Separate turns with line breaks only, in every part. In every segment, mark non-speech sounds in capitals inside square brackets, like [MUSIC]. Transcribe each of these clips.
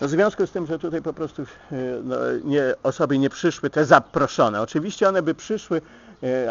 No w związku z tym, że tutaj po prostu e, no, nie, osoby nie przyszły, te zaproszone. Oczywiście one by przyszły,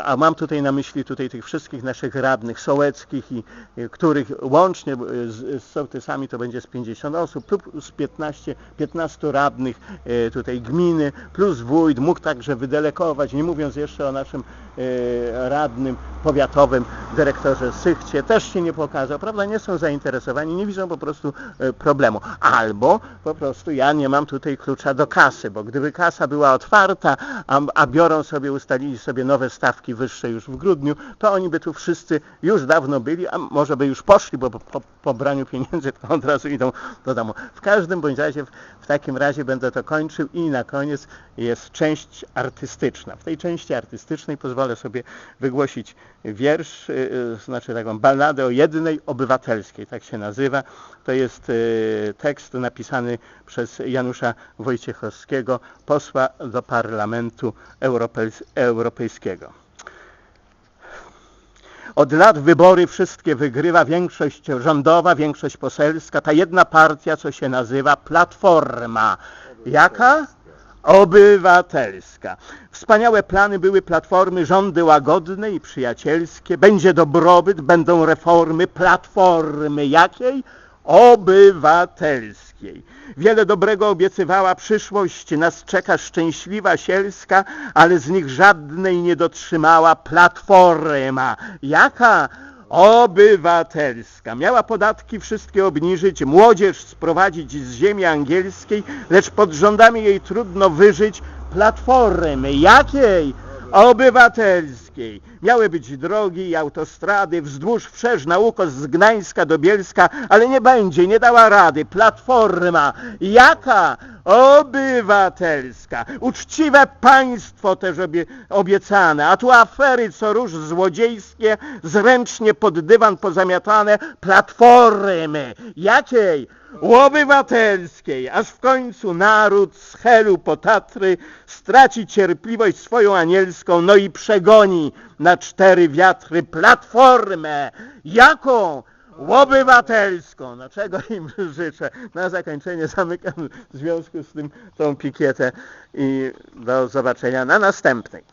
a mam tutaj na myśli tutaj tych wszystkich naszych radnych sołeckich, i, e, których łącznie e, z, z sołtysami to będzie z 50 osób, plus 15, 15 radnych e, tutaj gminy, plus wójt mógł także wydelegować, nie mówiąc jeszcze o naszym e, radnym powiatowym dyrektorze Sychcie, też się nie pokazał, prawda, nie są zainteresowani, nie widzą po prostu e, problemu. Albo po prostu ja nie mam tutaj klucza do kasy, bo gdyby kasa była otwarta, a, a biorą sobie, ustalili sobie nowe stawki wyższe już w grudniu, to oni by tu wszyscy już dawno byli, a może by już poszli, bo po, po pobraniu pieniędzy to od razu idą do domu. W każdym bądź razie w, w takim razie będę to kończył i na koniec jest część artystyczna. W tej części artystycznej pozwolę sobie wygłosić wiersz, y, y, znaczy taką balladę o jednej obywatelskiej, tak się nazywa. To jest y, tekst napisany przez Janusza Wojciechowskiego, posła do Parlamentu Europejs- Europejskiego. Od lat wybory wszystkie wygrywa większość rządowa, większość poselska, ta jedna partia, co się nazywa Platforma. Jaka? Obywatelska. Wspaniałe plany były Platformy, rządy łagodne i przyjacielskie. Będzie dobrobyt, będą reformy Platformy. Jakiej? Obywatelskiej. Wiele dobrego obiecywała przyszłość, nas czeka szczęśliwa sielska, ale z nich żadnej nie dotrzymała Platforma. Jaka? obywatelska. Miała podatki wszystkie obniżyć, młodzież sprowadzić z ziemi angielskiej, lecz pod rządami jej trudno wyżyć platformy. Jakiej? Obywatelskiej. Miały być drogi i autostrady wzdłuż wszerz na ukos z Gdańska do Bielska, ale nie będzie, nie dała rady. Platforma. Jaka? Obywatelska. Uczciwe państwo też obie, obiecane, a tu afery co róż złodziejskie, zręcznie pod dywan pozamiatane. Platformy. Jakiej? obywatelskiej, aż w końcu naród z Helu po Tatry straci cierpliwość swoją anielską, no i przegoni na cztery wiatry platformę. Jaką? Obywatelską. No czego im [LAUGHS] życzę? Na zakończenie zamykam w związku z tym tą pikietę i do zobaczenia na następnej.